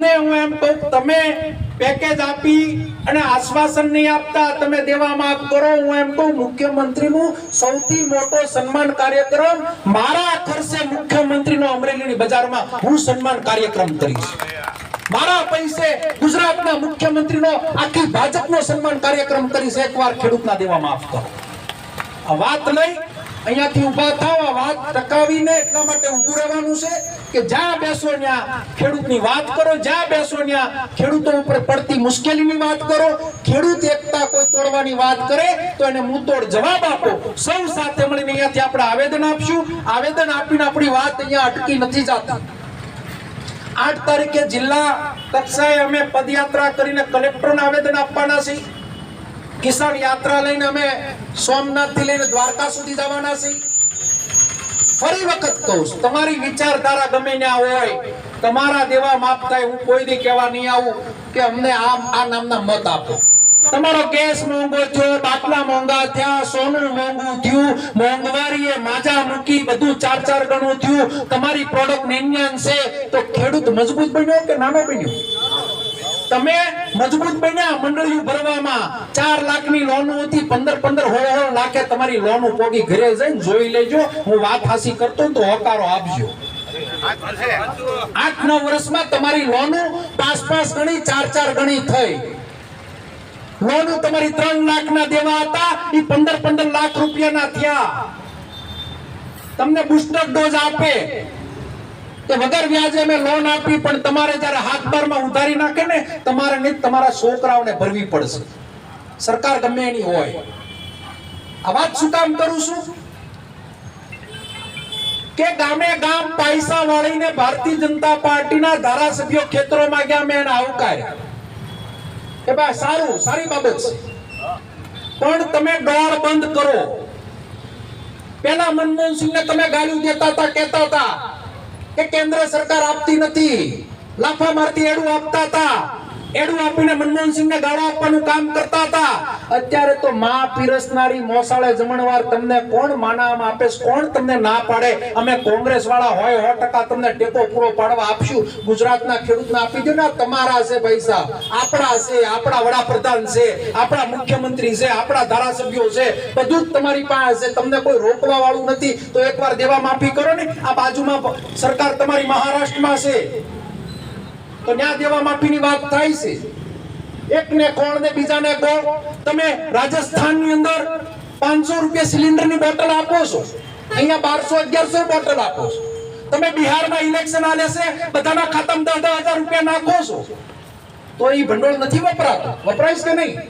ને હું એમ કહું, તમે પેકેજ આપી અને આશ્વાસન નહીં આપતા, તમે દેવા માફ કરો. હું એમ કહું, મુખ્યમંત્રીનું સૌથી મોટો સન્માન કાર્યક્રમ મારા ખર્ચે મુખ્યમંત્રીનો અમરેલીની બજારમાં હું સન્માન કાર્યક્રમ કરીશ. મારા પૈસે ગુજરાતના મુખ્યમંત્રીનો, આખી ભાજપનો સન્માન કાર્યક્રમ કરીશ. એકવાર ખેડૂતના દેવા માફ કરો. આ વાત નહીં. અહીંયાથી ઊભા થાવ આ વાત ટકાવીને એટલા માટે ઊભું રહેવાનું છે. કે જ્યાં બેસો ત્યાં ખેડૂતની વાત કરો, જ્યાં બેસો ત્યાં ખેડૂતો ઉપર પડતી મુશ્કેલીની વાત કરો, ખેડૂત એકતા કોઈ તોડવાની વાત કરે, તો એને મુતોડ જવાબ આપો. સૌ સાથે મળીને અહીંયાથી આપણે આવેદન આપશું. આવેદન આપીને આપણી વાત અહીંયા અટકી નથી જતી. આઠ તારીખે જિલ્લા કક્ષાએ અમે પદયાત્રા કરીને કલેક્ટરને આવેદન આપવાના છીએ. કિસાન યાત્રા લઈને અમે સોમનાથથી લઈને દ્વારકા સુધી જવાના છીએ. ફરી વખત કહું તમારી વિચારધારા ગમે ત્યાં હોય, તમારા દેવા માપતા હું કોઈ દી કહેવા નહીં આવું કે અમને આ આ નામના મત આપો. તમારો ગેસ મોંઘો થયો, બાટલા મોંઘા થયા, સોનું મોંઘું થયું, મોંઘવારીએ માજા મૂકી બધું ચાર ચાર ગણું થયું, તમારી પ્રોડક્ટ નેન્યાન છે, તો ખેડૂત મજબૂત બન્યો કે નાનો બન્યો? તમે મજબૂત બન્યા મંડળીઓ ભરવામાં ચાર લાખની લોન હતી, પંદર પંદર હોય લાખે તમારી લોન પોગી ઘરે જઈને જોઈ લેજો. હું વાત હાસી કરતો તો હોકારો આપજો. આઠ નવ વર્ષમાં તમારી લોન પાંચ પાંચ ગણી, ચાર ચાર ગણી થઈ. લોન તમારી ત્રણ લાખ ના દેવા હતા એ પંદર પંદર લાખ રૂપિયાના થયા. તમને બુસ્ટર ડોઝ આપે. કે વગર વ્યાજે અમે લોન આપી, પણ તમારે જ્યારે હાથ બારમાં ઉધારી નાખે ને, તમારે નહીં તમારા છોકરાઓને ભરવી પડશે. સરકાર ગમે એની હોય. આ વાત શું કામ કરું છું? કે ગામે ગામ પૈસા વાળીને ભારતીય જનતા પાર્ટીના ધારાસભ્યો ખેતરોમાં ગયા, મેં એને આવકાર્યા. કે ભાઈ, સારું, સારી બાબત છે. પણ તમે ડોળ બંધ કરો. પેલા મનમોહન સિંહને તમે ગાળ્યું દેતા હતા, કહેતા હતા કે કેન્દ્ર સરકાર આપતી નથી. લાફા મારતી એડું આપતા હતા. એડું આપીને મનમોહન સિંહને ગાળો આપવાનું કામ કરતા હતા. અત્યારે તો માં પીરસનારી મોસાળે જમણવાર તમને કોણ માનામાં આપે કોણ તમને ના પાડે? અમે કોંગ્રેસ વાળા હોય, સો ટકા તમને ટેકો પૂરો પાડવા આપશું. ગુજરાતના ખેડૂતને આપી દો ને તમારા છે પૈસા. આપણા છે, આપણા વડાપ્રધાન છે, આપણા મુખ્યમંત્રી છે, આપણા ધારાસભ્યો છે. બધું જ તમારી પાસે તમને કોઈ રોકવા વાળું નથી. તો એકવાર દેવા માફી કરો ને. આ બાજુમાં સરકાર તમારી મહારાષ્ટ્રમાં છે. તો ત્યાં દેવા માફીની વાત થાય છે. એકને કોણ ને બીજાને કોણ તમે રાજસ્થાનની અંદર પાંચસો રૂપિયા સિલિન્ડરની બોટલ આપો છો. અહીંયા બારસો, અગિયારસો બોટલ આપો છો. તમે બિહારમાં ઇલેક્શન આલે છે, બધાના ખાતામાં દસ હજાર રૂપિયા નાખો છો. તો એ ભંડોળ નથી વપરાતું. વપરાય છે કે નહીં?